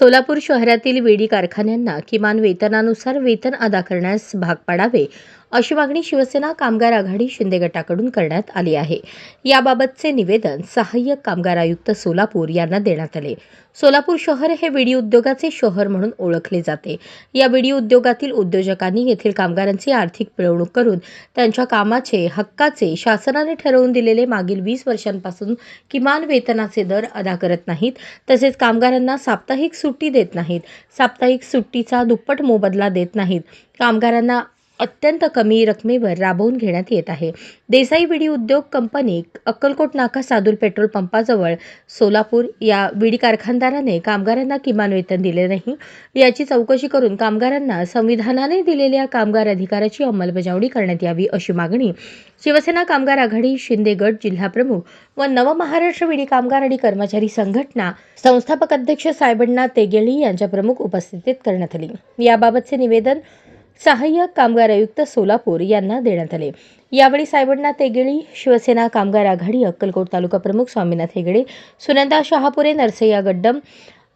सोलापूर शहरातील वेडी कारखान्यांना किमान वेतनानुसार वेतन अदा करण्यास भाग पाडावे अशी मागणी शिवसेना कामगार आघाडी शिंदे गटाकडून करण्यात आली आहे. याबाबतचे निवेदन सहाय्यक कामगार आयुक्त सोलापूर यांना देण्यात आले. सोलापूर शहर हे विडी उद्योगाचे शहर म्हणून ओळखले जाते. या विडी उद्योगातील उद्योजकांनी येथील कामगारांची आर्थिक पिळवणूक करून त्यांच्या कामाचे हक्काचे शासनाने ठरवून दिलेले मागील वीस वर्षांपासून किमान वेतनाचे दर अदा करत नाहीत. तसेच कामगारांना साप्ताहिक सुट्टी देत नाहीत. साप्ताहिक सुट्टीचा दुप्पट मोबदला देत नाहीत. कामगारांना अत्यंत कमी रकमेवर राबवून घेण्यात येत आहे. देसाई विडी उद्योग कंपनी अक्कलकोट नाका सादूर पेट्रोल पंपाजवळ सोलापूर या विडी कारखानदाराने कामगारांना किमान वेतन दिले नाही. याची चौकशी करून कामगारांना संविधानाने दिलेल्या कामगार अधिकाराची अंमलबजावणी करण्यात यावी अशी मागणी शिवसेना कामगार आघाडी शिंदे गट जिल्हाप्रमुख व नवमहाराष्ट्र विडी कामगार आणि कर्मचारी संघटना संस्थापक अध्यक्ष सायबण्णा तेगेळी यांच्या प्रमुख उपस्थितीत करण्यात आली. याबाबतचे निवेदन सहाय्यक कामगार आयुक्त सोलापूर यांना देण्यात आले. यावेळी सायबडनाथ तेगेळी शिवसेना कामगार आघाडी अक्कलकोट तालुका प्रमुख स्वामीनाथ हेगडे सुनंदा शहापुरे नरसय्या गड्डम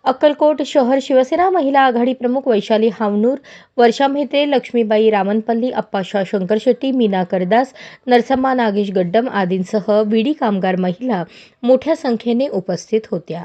अक्कलकोट शहर शिवसेना महिला आघाडी प्रमुख वैशाली हावनूर वर्षा मेहते लक्ष्मीबाई रामनपल्ली अप्पाशा शंकर शेट्टी मीना करदास नरसम्मा नागेश गड्डम आदींसह विडी कामगार महिला मोठ्या संख्येने उपस्थित होत्या.